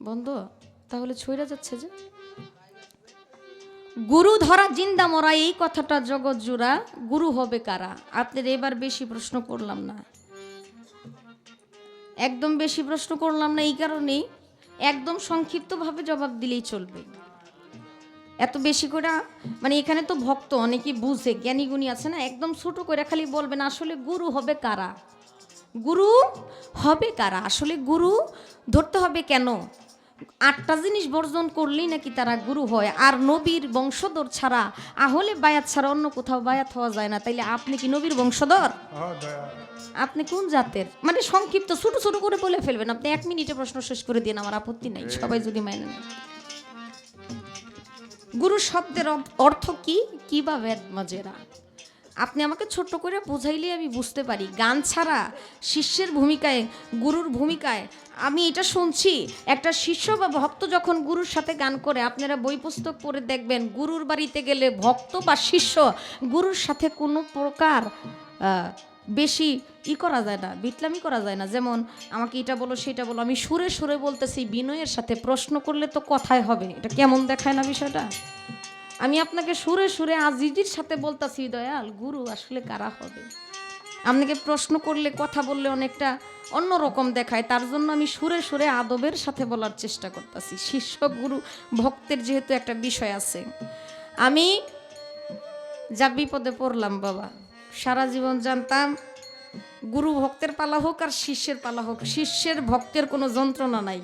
বন্ধ, তাহলে ছুঁড়া যাচ্ছে যে। গুরু ধরা জিন্দা মরা, এই কথাটা জগৎ জুড়া, গুরু হবে কারা? আপনার এবার বেশি প্রশ্ন করলাম না। একদম বেশি প্রশ্ন করলাম না এই কারণেই, একদম সংক্ষিপ্তভাবে জবাব দিলেই চলবে। এত বেশি করে মানে এখানে তো ভক্ত, অনেকেই বুঝে, জ্ঞানী গুণী আছে না, একদম ছোট করে খালি বলবেন, আসলে গুরু হবে কারা? গুরু হবে কারা? আসলে গুরু ধরতে হবে কেন? আটটা জিনিস বর্জন করলেই নাকি তারা গুরু হয়। আর নবীর বংশধর ছাড়া আহলে বায়াত ছাড়া অন্য কোথাও বায়াত হওয়া যায় না। তাইলে আপনি কি নবীর বংশধর? হ্যাঁ আপনি কোন জাতের? মানে সংক্ষিপ্ত ছোট ছোট করে বলে ফেলবেন। আপনি এক মিনিটে প্রশ্ন শেষ করে দিন আমার আপত্তি নাই। সবাই যদি মাইনে নেন। গুরু শব্দের অর্থ- কি? কি বা বেদ মাজেরা আপনি আমাকে ছোট্ট করে বোঝাইলে আমি বুঝতে পারি। গান ছাড়া শিষ্যের ভূমিকায়, গুরুর ভূমিকায় আমি এটা শুনছি, একটা শিষ্য বা ভক্ত যখন গুরুর সাথে গান করে, আপনারা বই পুস্তক পড়ে দেখবেন, গুরুর বাড়িতে গেলে ভক্ত বা শিষ্য গুরুর সাথে কোনো প্রকার বেশি ই করা যায় না বিটলামি করা যায় না। যেমন, আমাকে এটা বলো, সেটা বলো, আমি সুরে সুরে বলতেছি, বিনয়ের সাথে প্রশ্ন করলে তো কথাই হবে। এটা কেমন দেখায় না বিষয়টা? আমি আপনাকে সুরে সুরে আজিজির সাথে বলতাছি, দয়াল গুরু, আসলে কারা হবে? আপনাকে প্রশ্ন করলে, কথা বললে অনেকটা অন্যরকম দেখায়। তার জন্য আমি সুরে সুরে আদবের সাথে বলার চেষ্টা করতেছি। শিষ্য গুরু ভক্তের যেহেতু একটা বিষয় আছে। আমি যা বিপদে পড়লাম, বাবা, সারা জীবন জানতাম, গুরু ভক্তের পালা হোক আর শিষ্যের পালা হোক, শিষ্যের ভক্তের কোনো যন্ত্রণা নাই।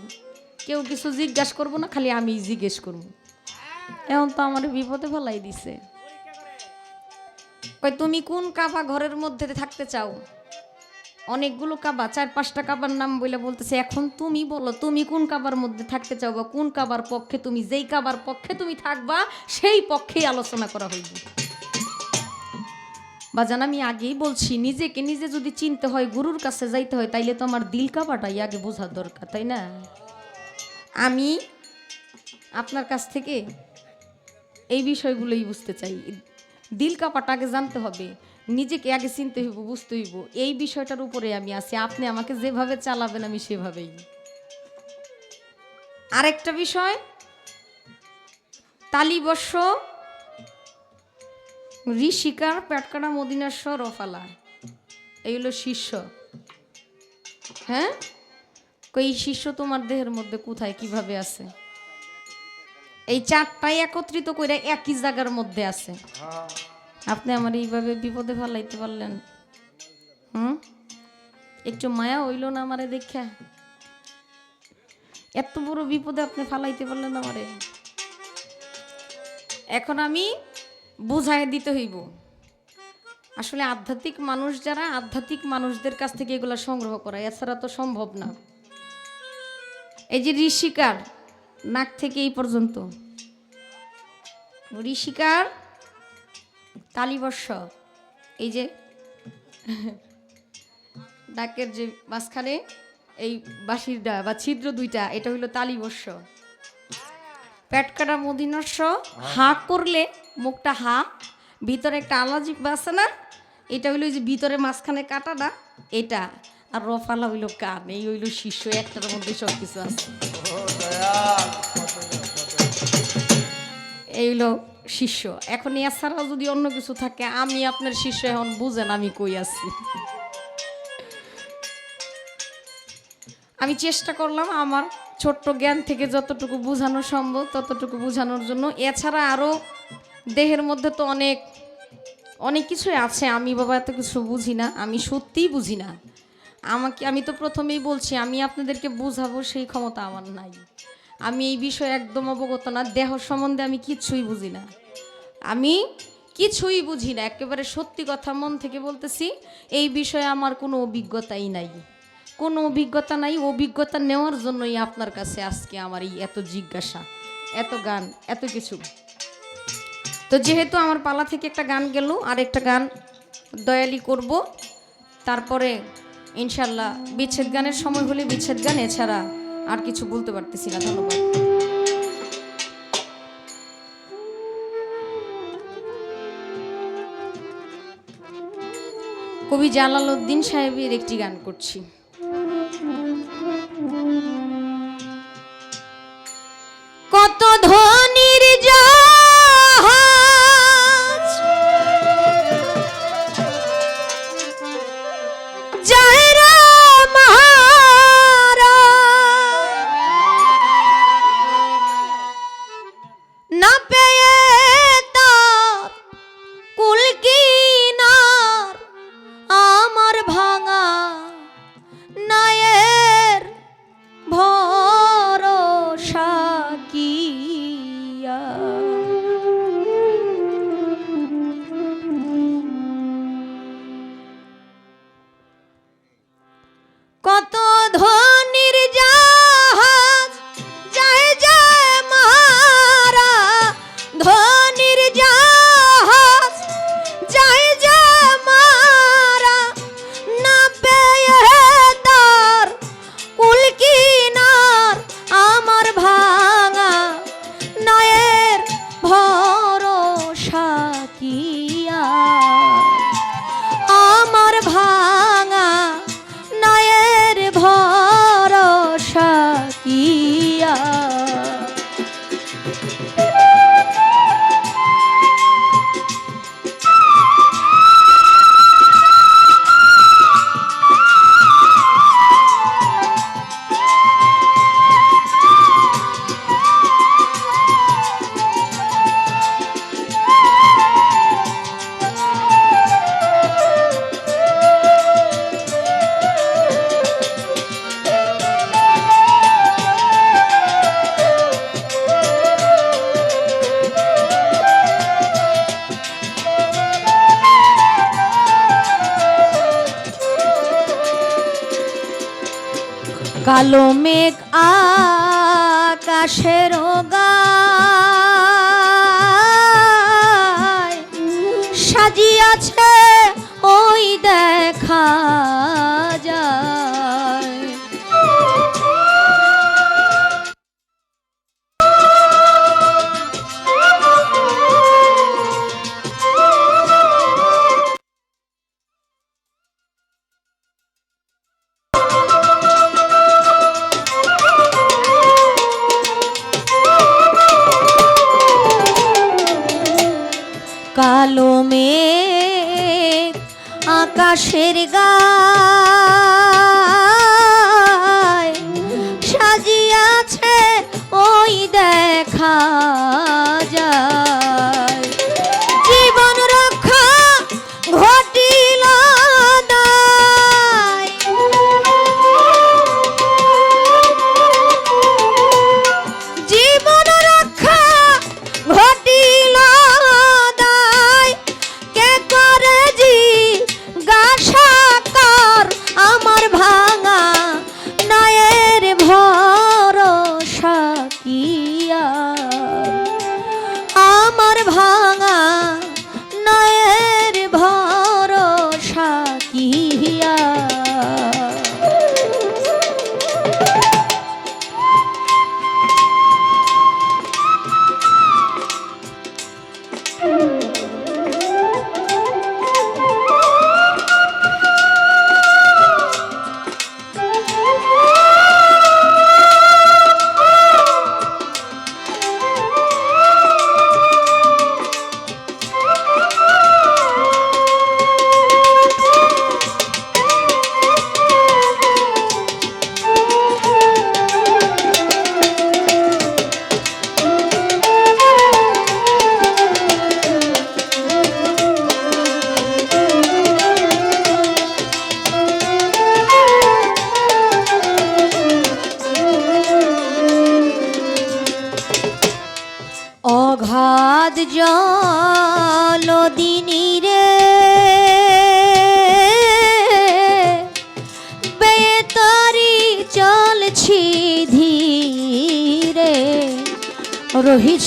কেউ কিছু জিজ্ঞাসা করব না, খালি আমি জিজ্ঞেস করব। এখন তো আমার বিপদে ফেলাই দিছে। কই তুমি কোন কাবা ঘরের মধ্যে থাকতে চাও? অনেকগুলো কাবা চার পাঁচটা কাবার নাম বলে বলতেছে এখন তুমি বলো তুমি কোন কাবার মধ্যে থাকতে চাও বা কোন কাবার পক্ষে তুমি যেই কাবার পক্ষে তুমি থাকবা সেই পক্ষেই আলোচনা করা হইবে। বাজান আমি আগেই বলছি নিজেকে নিজে যদি চিনতে হয় গুরুর কাছে যাইতে হয় তাইলে তো আমার দিল কাবাটাই আগে বোঝার দরকার তাই না? আমি আপনার কাছ থেকে এই বিষয়গুলোই বুঝতে চাই। দিল কাপাটা আগে জানতে হবে, নিজেকে আগে চিনতে হইব, বুঝতে হইব। এই বিষয়টার উপরে আমি আছি, আপনি আমাকে যেভাবে চালাবেন আমি সেভাবেই। আরেকটা বিষয়, তালিবর্ষ ঋষিকার পেটকাটা মদিনাস্বর রফালা এই শিষ্য। হ্যাঁ? কই শিষ্য তোমার দেহের মধ্যে কোথায়, কীভাবে আছে? এই চারটাই একত্রিত করে একই জায়গার মধ্যে আছে। আপনি আমার এইভাবে বিপদে ফেলাইতে পারলেন। হুম? একটু মায়া হইল না আমারে দেখা? এত বড় বিপদে আপনি ফালাইতে পারলেন আমারে। এখন আমি বুঝাই দিতে হইব। আসলে আধ্যাত্মিক মানুষ যারা, আধ্যাত্মিক মানুষদের কাছ থেকে এগুলো সংগ্রহ করা, এছাড়া তো সম্ভব না। এই যে ঋষিকার নাক থেকে এই পর্যন্ত। ঋষিকার তালিবর্ষ এই যে ডাকের যে মাঝখানে এই বাঁশির ডা বা ছিদ্র দুইটা এটা হইল তালিবর্ষ পেট কাটা মদিনস্য হা করলে মুখটা হা ভিতরে একটা আলাজিক আছে না এটা হইল যে ভিতরে মাঝখানে কাটা না এটা। আর রফালা হইল কান এই হইল শিষ্য একটার মধ্যে সব কিছু আছে। ও দয়াল এই হলো শিষ্য। এখন এছাড়াও যদি অন্য কিছু থাকে, আমি আপনার শিষ্য এখন বুঝেন, আমি কই আছি। আমি চেষ্টা করলাম আমার ছোট্ট জ্ঞান থেকে যতটুকু বোঝানো সম্ভব, ততটুকু বোঝানোর জন্য। এছাড়া আরও দেহের মধ্যে তো অনেক অনেক কিছুই আছে। আমি বাবা এত কিছু বুঝি না, আমি সত্যিই বুঝি না। আমাকে, আমি তো প্রথমেই বলছি, আমি আপনাদেরকে বুঝাবো, সেই ক্ষমতা আমার নাই। আমি এই বিষয়ে একদম অবগত না, দেহ সম্বন্ধে আমি কিছুই বুঝি না। আমি কিছুই বুঝি না, একেবারে সত্যি কথা মন থেকে বলতেছি, এই বিষয়ে আমার কোনো অভিজ্ঞতাই নাই। কোনো অভিজ্ঞতা নাই, অভিজ্ঞতা নেওয়ার জন্যই আপনার কাছে আজকে আমার এই এত জিজ্ঞাসা, এত গান, এত কিছু। তো যেহেতু আমার পালা থেকে একটা গান গেল আর একটা গান দয়ালি করব, তারপরে ইনশাল্লাহ বিচ্ছেদ গানের সময় হলে বিচ্ছেদ গান, এছাড়া আর কিছু বলতে পারতেছি না ধন্যবাদ। কবি জালাল উদ্দিন সাহেবের একটি গান করছি। কালো মেঘ আকাশের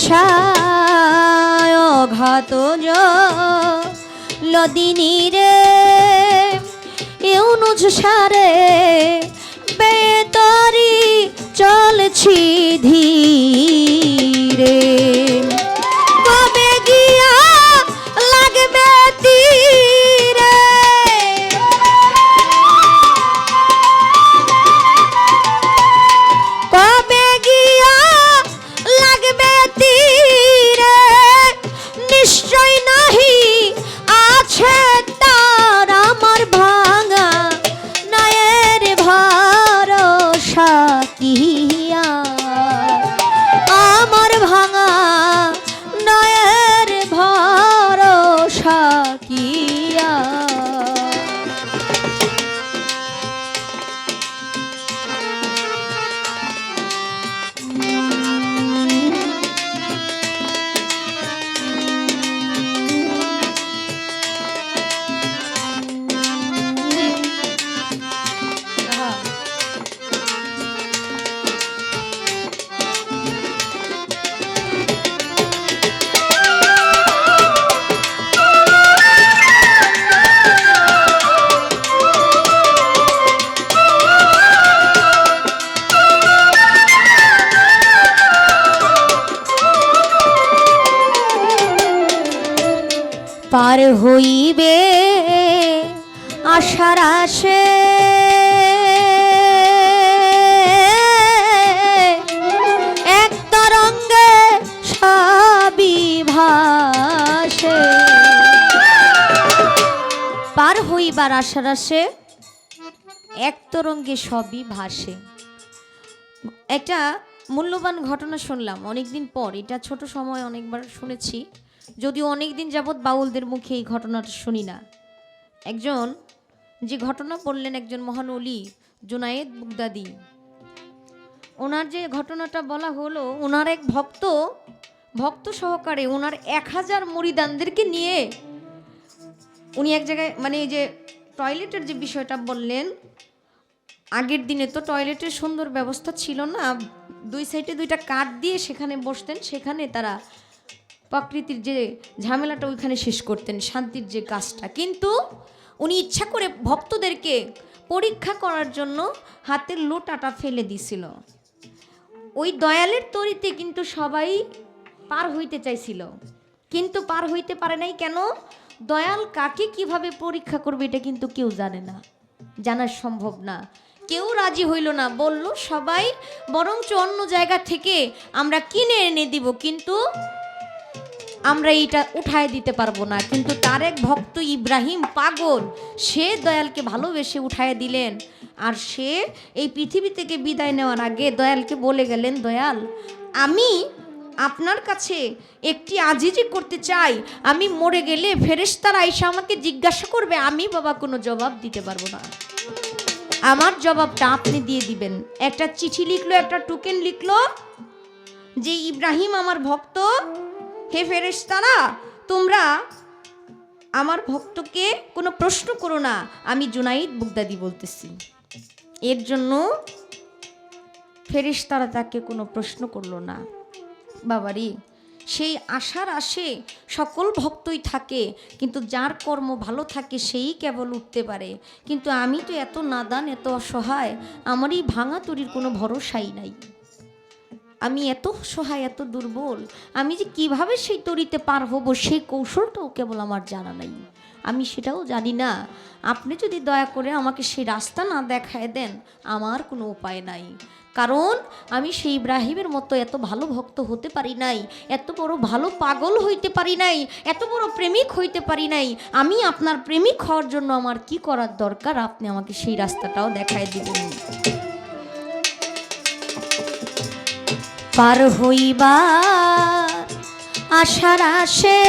বর্ষায় ঘাত লদিনী রে ইউনুজ সারে বেতরি চলছি ধীরে। হইবে আশার আসে এক তরঙ্গে সবই ভাসে। পার হইবার আশার আসে এক তরঙ্গে সবই ভাসে। একটা মূল্যবান ঘটনা শুনলাম অনেকদিন পর, এটা ছোট সময় অনেকবার শুনেছি। যদিও অনেকদিন যাবৎ বাউলদের মুখে এই ঘটনাটা শুনি না। একজন, যে ঘটনা বললেন একজন মহান অলি, জুনায়েদ বুগদাদি। ওনার যে ঘটনাটা বলা হলো, ওনার এক ভক্ত ভক্ত সহকারে ওনার এক হাজার মরিদানদেরকে নিয়ে উনি এক জায়গায় মানে এই যে টয়লেটের যে বিষয়টা বললেন, আগের দিনে তো টয়লেটের সুন্দর ব্যবস্থা ছিল না, দুই সাইডে দুইটা কাঠ দিয়ে সেখানে বসতেন, সেখানে তারা প্রকৃতির যে ঝামেলাটা ওইখানে শেষ করতেন, শান্তির যে কাজটা। কিন্তু উনি ইচ্ছা করে ভক্তদেরকে পরীক্ষা করার জন্য হাতের লোটাটা ফেলে দিছিল। ওই দয়ালের তরিতে কিন্তু সবাই পার হইতে চাইছিল। কিন্তু পার হইতে পারে নাই কেন? দয়াল কাকে কীভাবে পরীক্ষা করবে এটা কিন্তু কেউ জানে না, জানা সম্ভব না। কেউ রাজি হইল না, বলল, সবাই, বরঞ্চ অন্য জায়গা থেকে আমরা কিনে এনে দিব। কিন্তু আমরা এইটা উঠায় দিতে পারব না। কিন্তু তার এক ভক্ত ইব্রাহিম পাগল, সে দয়ালকে ভালোবেসে উঠায় দিলেন। আর সে এই পৃথিবী থেকে বিদায় নেওয়ার আগে দয়ালকে বলে গেলেন, দয়াল, আমি আপনার কাছে একটি আজিজি করতে চাই। আমি মরে গেলে ফেরেশতারা আইসা আমাকে জিজ্ঞাসা করবে, আমি বাবা কোনো জবাব দিতে পারব না। আমার জবাবটা আপনি দিয়ে দিবেন। একটা চিঠি লিখলো, একটা টোকেন লিখলো, যে ইব্রাহিম আমার ভক্ত হে ফেরেশতারা, তোমরা আমার ভক্তকে কোনো প্রশ্ন করো না, আমি জুনাইদ বুগদাদি বলতেছি। এর জন্য ফেরেশতারা তাকে কোনো প্রশ্ন করল না। বাবারি, সেই আশার আসে সকল ভক্তই থাকে, কিন্তু যার কর্ম ভালো থাকে সেই কেবল উঠতে পারে। কিন্তু আমি তো এত নাদান, এত অসহায় আমার এই ভাঙা তরির কোনো ভরসাই নাই। আমি এত সহায়, এত দুর্বল, আমি যে কীভাবে সেই তরিতে পার হব, সেই কৌশলটাও কেবল আমার জানা নাই। আমি সেটাও জানি না। আপনি যদি দয়া করে আমাকে সেই রাস্তা না দেখায় দেন, আমার কোনো উপায় নাই। কারণ আমি সেই ইব্রাহিমের মতো এত ভালো ভক্ত হতে পারি নাই, এত বড় ভালো পাগল হইতে পারি নাই, এত বড় প্রেমিক হইতে পারি নাই। আমি আপনার প্রেমিক হওয়ার জন্য আমার কি করার দরকার? আপনি আমাকে সেই রাস্তাটাও দেখায় দিবেন। পার হইবা আশার আসে।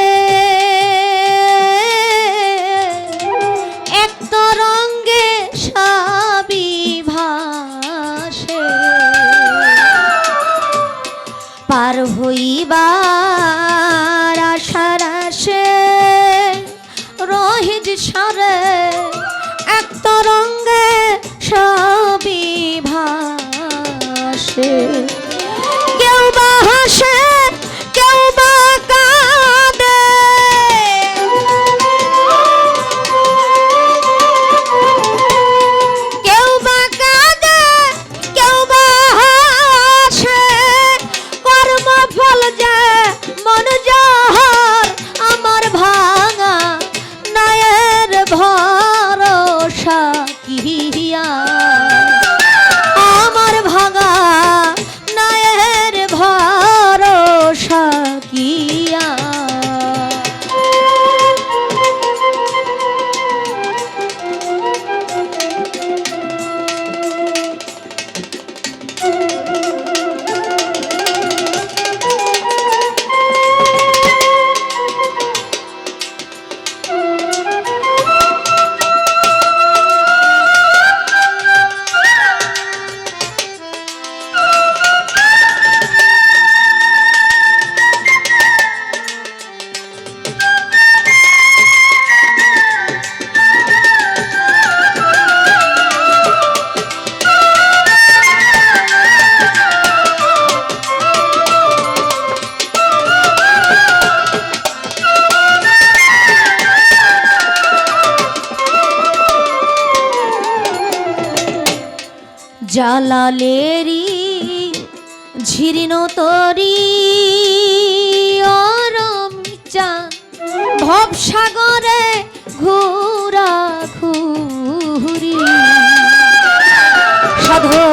জালালেরি, ঝিরিন তরি অরমিচা ভব সাগরে ঘোরা ঘুরি। সাধু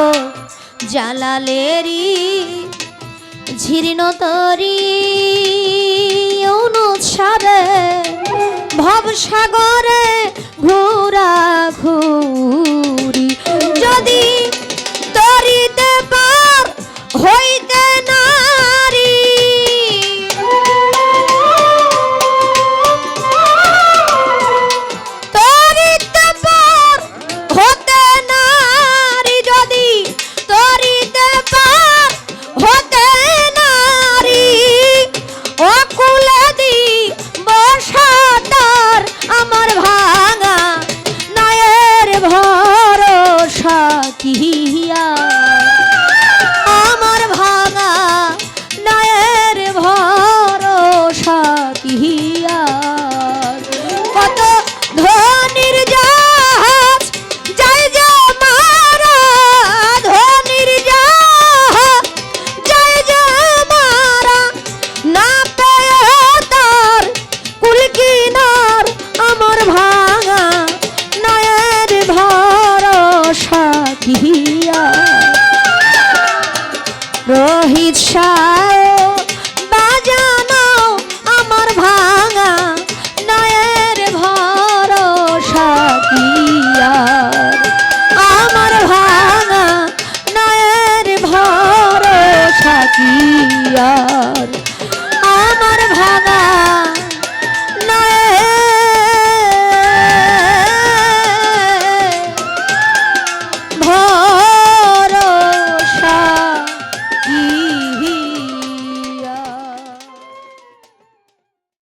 জালালেরি, ঝিরিন তরি অনুচ্ছাদে ভব সাগরে ঘোরা deixar.